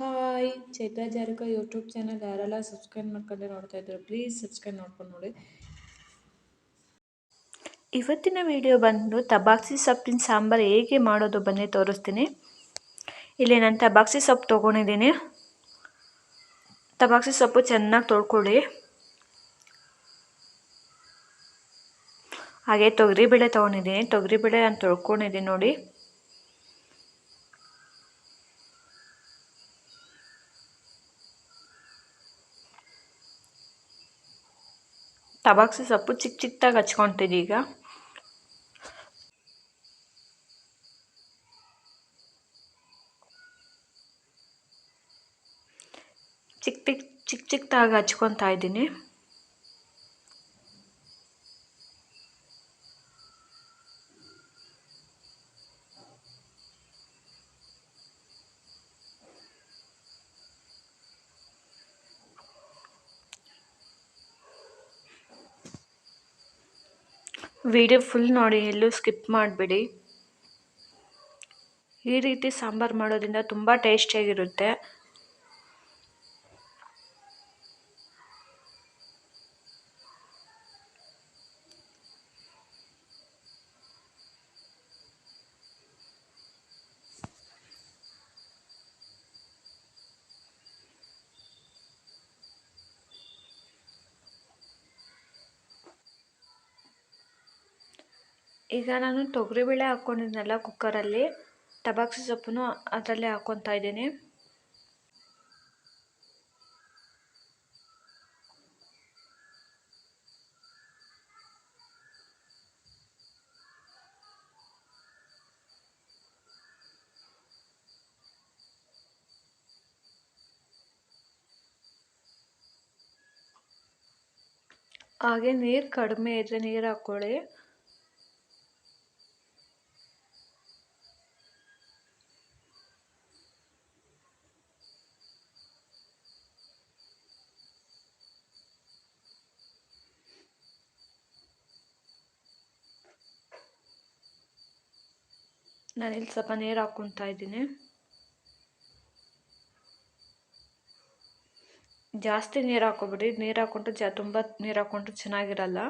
Hi, Chaitra ಜಾರಕ YouTube channel ಯಾರೆಲ್ಲ subscribe ಮಾಡ್ಕೊಂಡೆ ನೋಡ್ತಾ ಇದ್ರು ಪ್ಲೀಸ್ ಸಬ್ಸ್ಕ್ರೈಬ್ ಮಾಡ್ಕೊಂಡು ನೋಡಿ. ಇವತ್ತಿನ ವಿಡಿಯೋ ಬಂದು ತಬಾಕ್ಸಿ ಸೊಪ್ಪಿನ ಸಾಂಬಾರು ಹೇಗೆ ಮಾಡೋದು ಬನ್ನಿ ತೋರಿಸ್ತೀನಿ. ಇಲ್ಲಿ ನಾನು ತಬಾಕ್ಸಿ ಸೊಪ್ಪು ತೊಗೊಂಡಿದ್ದೀನಿ. ತಬಾಕ್ಸಿ ಸೊಪ್ಪು ಚೆನ್ನಾಗಿ ತೊಳ್ಕೊಳ್ಳಿ. ಹಾಗೆ ತೊಗರಿಬೇಳೆ ತೊಗೊಂಡಿದ್ದೀನಿ. ತೊಗರಿಬೇಳೆ ನಾನು ತೊಳ್ಕೊಂಡಿದ್ದೀನಿ ನೋಡಿ. ತಬಾಕ್ಸಿ ಸೊಪ್ಪು ಚಿಕ್ಕ ಚಿಕ್ಕದಾಗಿ ಹಚ್ಕೊತೀನಿ ಈಗ. ಚಿಕ್ಕ ಚಿಕ್ಕ ಚಿಕ್ಕ ಚಿಕ್ಕದಾಗಿ ಹಚ್ಕೊತಾ ಇದ್ದೀನಿ. ವಿಡಿಯೋ ಫುಲ್ ನೋಡಿ ಎಲ್ಲೂ ಸ್ಕಿಪ್ ಮಾಡಬೇಡಿ. ಈ ರೀತಿ ಸಾಂಬಾರು ಮಾಡೋದ್ರಿಂದ ತುಂಬ ಟೇಸ್ಟಿಯಾಗಿರುತ್ತೆ. ಈಗ ನಾನು ತೊಗರಿಬೇಳೆ ಹಾಕ್ಕೊಂಡಿದ್ನಲ್ಲ ಕುಕ್ಕರಲ್ಲಿ ಟಬಾಕ್ಸಿ ಸೊಪ್ಪನ್ನು ಅದರಲ್ಲೇ ಹಾಕ್ಕೊತಾ ಇದ್ದೀನಿ. ಹಾಗೆ ನೀರು ಕಡಿಮೆ ಇದ್ದರೆ ನೀರು ಹಾಕ್ಕೊಳ್ಳಿ ನಾನಿಲ್ಲಿ ಸ್ವಲ್ಪ ನೀರು ಹಾಕ್ಕೊತಾ ಇದ್ದೀನಿ. ಜಾಸ್ತಿ ನೀರು ಹಾಕೋಬಿಡಿ ನೀರು ಹಾಕೊಂಡ್ರೆ ಜಾ ತುಂಬ ನೀರು ಹಾಕೊಂಡ್ರೆ ಚೆನ್ನಾಗಿರಲ್ಲ.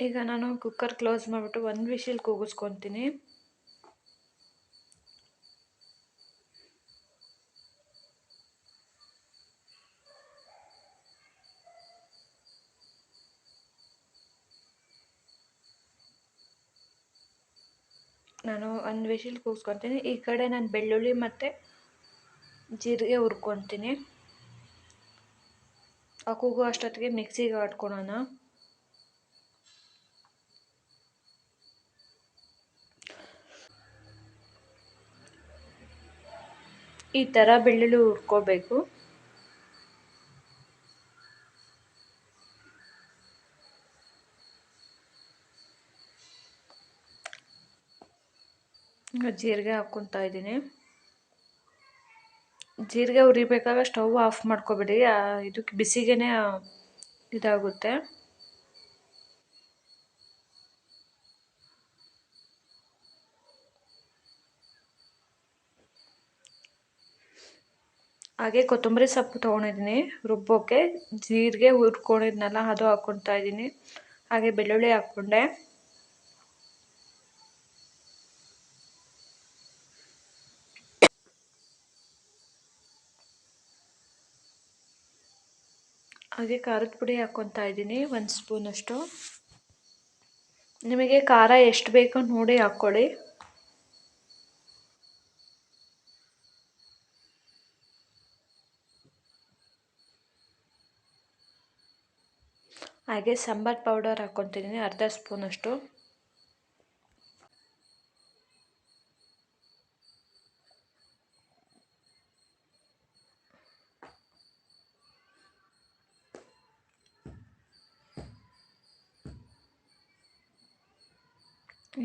ಈಗ ನಾನು ಕುಕ್ಕರ್ ಕ್ಲೋಸ್ ಮಾಡಿಬಿಟ್ಟು ಒಂದು ವಿಷಲ್ ಕೂಗಿಸ್ಕೊತೀನಿ. ನಾನು ಒಂದು ವಿಷಲ್ ಕೂಗಿಸ್ಕೊತೀನಿ. ಈ ಕಡೆ ನಾನು ಬೆಳ್ಳುಳ್ಳಿ ಮತ್ತು ಜೀರಿಗೆ ಹುರ್ಕೊತೀನಿ. ಆ ಕೂಗು ಅಷ್ಟೊತ್ತಿಗೆ ಮಿಕ್ಸಿಗೆ ಆಡ್ಕೊಳೋಣ ಈ ಥರ ಬೆಳ್ಳುಳ್ಳಿ ಹುರ್ಕೋಬೇಕು. ಜೀರಿಗೆ ಹಾಕ್ಕೊತಾ ಇದ್ದೀನಿ. ಜೀರಿಗೆ ಹುರಿಬೇಕಾಗ ಸ್ಟವ್ ಆಫ್ ಮಾಡ್ಕೊಬೇಡಿ. ಇದಕ್ಕೆ ಬಿಸಿಗೆನೇ ಇದಾಗುತ್ತೆ. ಹಾಗೆ ಕೊತ್ತಂಬರಿ ಸೊಪ್ಪು ತೊಗೊಂಡಿದ್ದೀನಿ ರುಬ್ಬೋಕ್ಕೆ ಜೀರಿಗೆ ಹುರ್ಕೊಂಡಿದ್ನಲ್ಲ ಅದು ಹಾಕ್ಕೊಳ್ತಾ ಇದ್ದೀನಿ. ಹಾಗೆ ಬೆಳ್ಳುಳ್ಳಿ ಹಾಕ್ಕೊಂಡೆ. ಹಾಗೆ ಖಾರದ ಪುಡಿ ಹಾಕ್ಕೊತಾ ಇದ್ದೀನಿ, ಒಂದು ಸ್ಪೂನಷ್ಟು ನಿಮಗೆ ಖಾರ ಎಷ್ಟು ಬೇಕೋ ನೋಡಿ ಹಾಕ್ಕೊಳ್ಳಿ. ಹಾಗೆ ಸಾಂಬಾರು ಪೌಡರ್ ಹಾಕ್ಕೊತಿದ್ದೀನಿ, ಅರ್ಧ ಸ್ಪೂನಷ್ಟು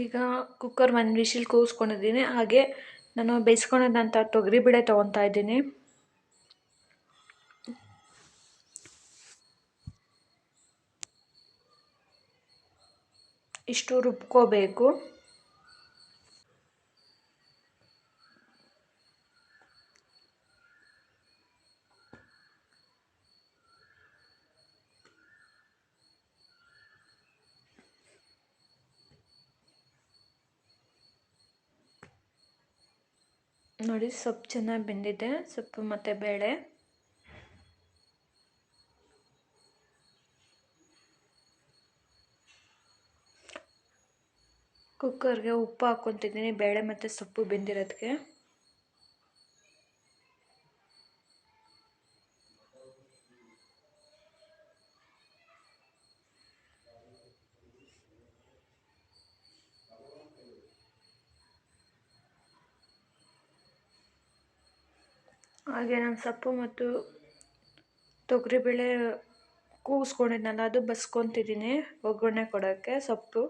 ಈಗ ಕುಕ್ಕರ್ ಒಂದು ವಿಶಿಲ್ ಕೂಗಿಸ್ಕೊಂಡಿದ್ದೀನಿ ಹಾಗೆ ನಾನು ಬೇಯಿಸ್ಕೊಂಡಿದ್ದಂಥ ತೊಗರಿಬೇಳೆ ತೊಗೊತಾ ಇದ್ದೀನಿ. ಇಷ್ಟು ರುಬ್ಕೋಬೇಕು. ನೋಡಿ ಸೊಪ್ಪು ಚೆನ್ನಾಗಿ ಬೆಂದಿದೆ ಸೊಪ್ಪು ಮತ್ತು ಬೇಳೆ. ಕುಕ್ಕರ್ಗೆ ಉಪ್ಪು ಹಾಕ್ಕೊತಿದ್ದೀನಿ, ಬೇಳೆ ಮತ್ತು ಸೊಪ್ಪು ಬೆಂದಿರೋದಕ್ಕೆ ಹಾಗೆ ನಾನು ಸೊಪ್ಪು ಮತ್ತು ತೊಗರಿಬೇಳೆ ಕೂಗಿಸ್ಕೊಂಡಿದ್ನಲ್ಲ, ಅದು ಬಸ್ಕೊತಿದ್ದೀನಿ, ಒಗ್ಗರಣೆ ಕೊಡೋಕ್ಕೆ ಸೊಪ್ಪು.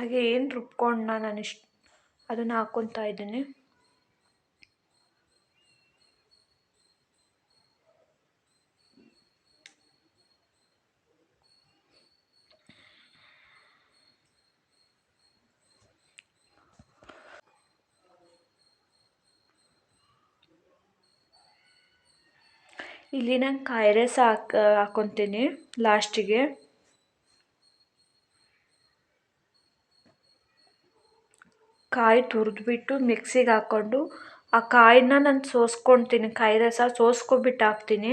ಹಾಗೆ ಏನು ರುಬ್ಕೊಂಡು ನಾನು ಇಷ್ಟ ಅದನ್ನು ಹಾಕ್ಕೊತಾ ಇದ್ದೀನಿ. ಇಲ್ಲಿ ನಾನು ಕಾಯಿ ರಸ ಹಾಕ್ ಹಾಕ್ಕೊತೀನಿ ಲಾಸ್ಟಿಗೆ. ಕಾಯಿ ತುರಿದ್ಬಿಟ್ಟು ಮಿಕ್ಸಿಗೆ ಹಾಕ್ಕೊಂಡು, ಆ ಕಾಯಿನ ನಾನು ಸೋಸ್ಕೊತೀನಿ ಕಾಯಿ ರಸ ಸೋಸ್ಕೊಬಿಟ್ಟು ಹಾಕ್ತೀನಿ.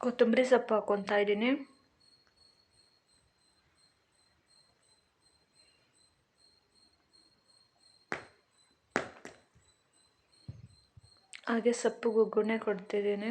ಕೊತ್ತಂಬರಿ ಸೊಪ್ಪು ಹಾಕ್ಕೊತಾ ಇದ್ದೀನಿ. ಹಾಗೆ ಸೊಪ್ಪು ಒಗ್ಗರಣೆ ಕೊಡ್ತಿದ್ದೀನಿ.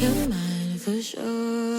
You're mine for sure.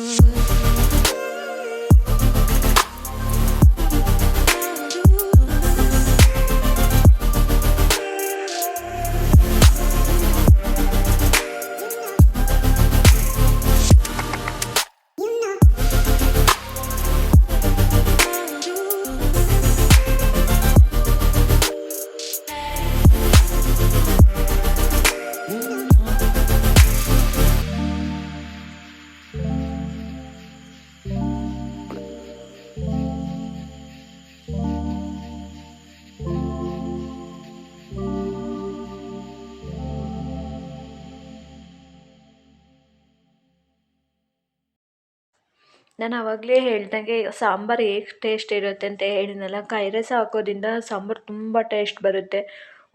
ನಾನು ಆವಾಗಲೇ ಹೇಳ್ದಂಗೆ ಸಾಂಬಾರು ಹೇಗೆ ಟೇಸ್ಟ್ ಇರುತ್ತೆ ಅಂತ ಹೇಳಿದ್ನಲ್ಲ ಕಾಯಿ ರಸ ಹಾಕೋದ್ರಿಂದ ಸಾಂಬಾರು ತುಂಬ ಟೇಸ್ಟ್ ಬರುತ್ತೆ.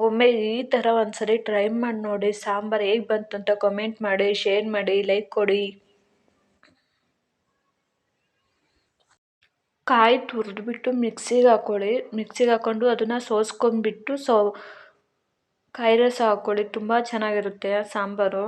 ಒಮ್ಮೆ ಈ ಥರ ಒಂದು ಸರಿ ಟ್ರೈ ಮಾಡಿ ನೋಡಿ, ಸಾಂಬಾರು ಹೇಗೆ ಬಂತು ಅಂತ ಕಮೆಂಟ್ ಮಾಡಿ ಶೇರ್ ಮಾಡಿ ಲೈಕ್ ಕೊಡಿ. ಕಾಯಿ ತುರಿದ್ಬಿಟ್ಟು ಮಿಕ್ಸಿಗೆ ಹಾಕ್ಕೊಳ್ಳಿ ಮಿಕ್ಸಿಗೆ ಹಾಕ್ಕೊಂಡು ಅದನ್ನು ಸೋಸ್ಕೊಂಡ್ಬಿಟ್ಟು ಸೊ ಕಾಯಿ ರಸ ಹಾಕ್ಕೊಳ್ಳಿ ತುಂಬ ಚೆನ್ನಾಗಿರುತ್ತೆ ಸಾಂಬಾರು.